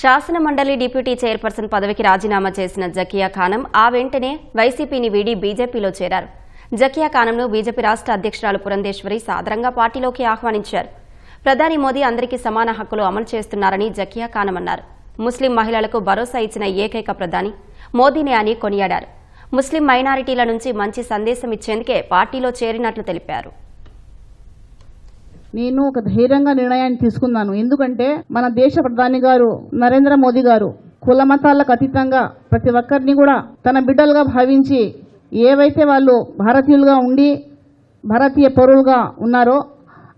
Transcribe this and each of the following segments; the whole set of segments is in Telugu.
శాసనమండలి డిప్యూటీ చైర్పర్సన్ పదవికి రాజీనామా చేసిన జకియా ఖానం ఆ వెంటనే వైసీపీని వీడి బీజేపీలో చేరారు. జకియా ఖానంను బీజేపీ రాష్ట్ర అధ్యక్షురాలు పురంధేశ్వరి సాదరంగా పార్టీలోకి ఆహ్వానించారు. ప్రధాని మోదీ అందరికీ సమాన హక్కులు అమలు చేస్తున్నారని జకియా ఖానం అన్నారు. ముస్లిం మహిళలకు భరోసా ఇచ్చిన ఏకైక ప్రధాని మోదీనే అని కొనియాడారు. ముస్లిం మైనారిటీల నుంచి మంచి సందేశం ఇచ్చేందుకే పార్టీలో చేరినట్లు తెలిపారు. నేను ఒక ధైర్యంగా నిర్ణయాన్ని తీసుకున్నాను. ఎందుకంటే మన దేశ ప్రధాని గారు నరేంద్ర మోదీ గారు కుల మతాలకు అతీతంగా ప్రతి ఒక్కరిని కూడా తన బిడ్డలుగా భావించి ఏవైతే వాళ్ళు భారతీయులుగా ఉండి భారతీయ పౌరులుగా ఉన్నారో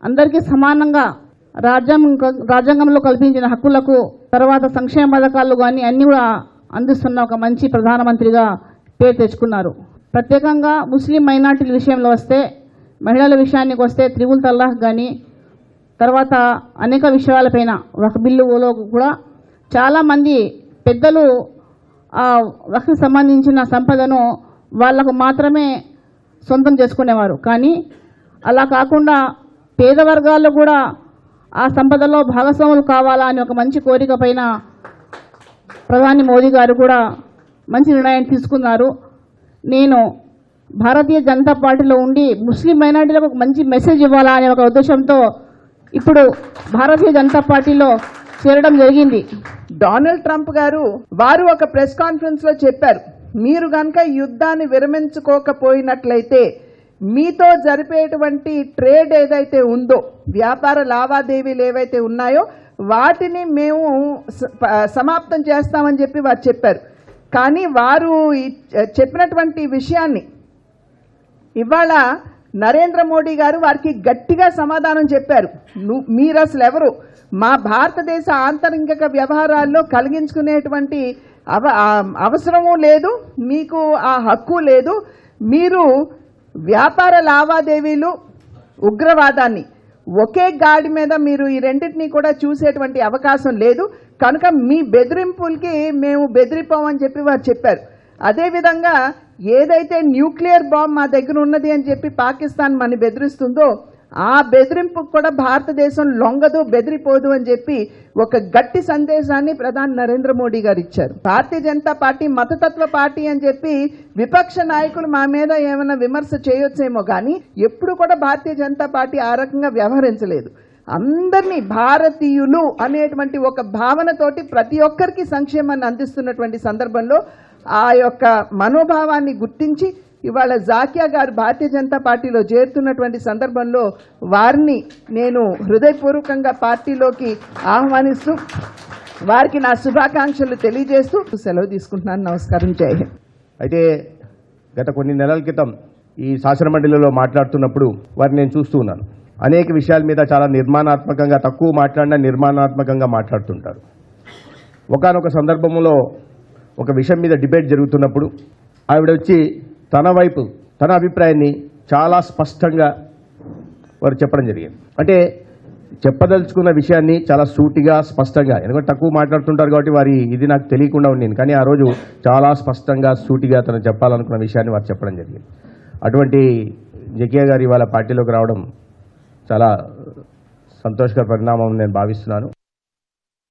అందరికీ సమానంగా రాజ్యాంగ రాజ్యాంగంలో కల్పించిన హక్కులకు తర్వాత సంక్షేమ పథకాలు కానీ అన్నీ కూడా అందిస్తున్న ఒక మంచి ప్రధానమంత్రిగా పేరు తెచ్చుకున్నారు. ప్రత్యేకంగా ముస్లిం మైనార్టీల విషయంలో వస్తే మహిళల విషయానికి వస్తే త్రిబుల్ తల్లాహ్ కానీ తర్వాత అనేక విషయాలపైన ఒక బిల్లులో కూడా చాలామంది పెద్దలు ఆ వక్కి సంబంధించిన సంపదను వాళ్ళకు మాత్రమే సొంతం చేసుకునేవారు. కానీ అలా కాకుండా పేద వర్గాల్లో కూడా ఆ సంపదలో భాగస్వాములు కావాలా అని ఒక మంచి కోరిక పైన ప్రధాని మోదీ గారు కూడా మంచి నిర్ణయం తీసుకున్నారు. నేను భారతీయ జనతా పార్టీలో ఉండి ముస్లిం మైనార్టీలకు ఒక మంచి మెసేజ్ ఇవ్వాలా అనే ఒక ఉద్దేశంతో ఇప్పుడు భారతీయ జనతా పార్టీలో చేరడం జరిగింది. డొనాల్డ్ ట్రంప్ గారు వారు ఒక ప్రెస్ కాన్ఫరెన్స్లో చెప్పారు మీరు గనక యుద్ధాన్ని విరమించుకోకపోయినట్లయితే మీతో జరిపేటువంటి ట్రేడ్ ఏదైతే ఉందో వ్యాపార లావాదేవీలు ఏవైతే ఉన్నాయో వాటిని మేము సమాప్తం చేస్తామని చెప్పి వారు చెప్పారు. కానీ వారు చెప్పినటువంటి విషయాన్ని ఇవాళ నరేంద్ర మోడీ గారు వారికి గట్టిగా సమాధానం చెప్పారు. మీరు అసలు ఎవరు మా భారతదేశ ఆంతరింగిక వ్యవహారాల్లో కలిగించుకునేటువంటి అవ అవసరము లేదు మీకు ఆ హక్కు లేదు. మీరు వ్యాపార లావాదేవీలు ఉగ్రవాదాన్ని ఒకే గాడి మీద మీరు ఈ రెండింటిని కూడా చూసేటువంటి అవకాశం లేదు. కనుక మీ బెదిరింపులకి మేము బెదిరిపోమని చెప్పి వారు చెప్పారు. అదేవిధంగా ఏదైతే న్యూక్లియర్ బాంబ్ మా దగ్గర ఉన్నది అని చెప్పి పాకిస్తాన్ మన బెదిరిస్తుందో ఆ బెదిరింపు కూడా భారతదేశం లొంగదు బెదిరిపోదు అని చెప్పి ఒక గట్టి సందేశాన్ని ప్రధాని నరేంద్ర మోడీ గారు ఇచ్చారు. భారతీయ జనతా పార్టీ మతతత్వ పార్టీ అని చెప్పి విపక్ష నాయకులు మా మీద ఏమైనా విమర్శ చేయొచ్చేమో కానీ ఎప్పుడు కూడా భారతీయ జనతా పార్టీ ఆ రకంగా వ్యవహరించలేదు. అందరినీ భారతీయులు అనేటువంటి ఒక భావనతోటి ప్రతి ఒక్కరికి సంక్షేమాన్ని అందిస్తున్నటువంటి సందర్భంలో ఆ యొక్క మనోభావాన్ని గుర్తించి ఇవాళ జాకియా గారు భారతీయ జనతా పార్టీలో చేరుతున్నటువంటి సందర్భంలో వారిని నేను హృదయపూర్వకంగా పార్టీలోకి ఆహ్వానిస్తూ వారికి నా శుభాకాంక్షలు తెలియజేస్తూ సెలవు తీసుకుంటున్నాను. నమస్కారం. జై హింద్. అయితే గత కొన్ని నెలల క్రితం ఈ శాసనమండలిలో మాట్లాడుతున్నప్పుడు వారిని నేను చూస్తూ ఉన్నాను. అనేక విషయాల మీద చాలా నిర్మాణాత్మకంగా తక్కువ మాట్లాడినా నిర్మాణాత్మకంగా మాట్లాడుతుంటారు. ఒకానొక సందర్భంలో ఒక విషయం మీద డిబేట్ జరుగుతున్నప్పుడు ఆవిడ వచ్చి తన వైపు తన అభిప్రాయాన్ని చాలా స్పష్టంగా వారు చెప్పడం జరిగింది. అంటే చెప్పదలుచుకున్న విషయాన్ని చాలా సూటిగా స్పష్టంగా ఎందుకంటే తక్కువ మాట్లాడుతుంటారు కాబట్టి వారి ఇది నాకు తెలియకుండా ఉండేది. కానీ ఆ రోజు చాలా స్పష్టంగా సూటిగా తను చెప్పాలనుకున్న విషయాన్ని వారు చెప్పడం జరిగింది. అటువంటి జకియా గారు ఇవాళ పార్టీలోకి రావడం చాలా సంతోషకర పరిణామం నేను భావిస్తున్నాను.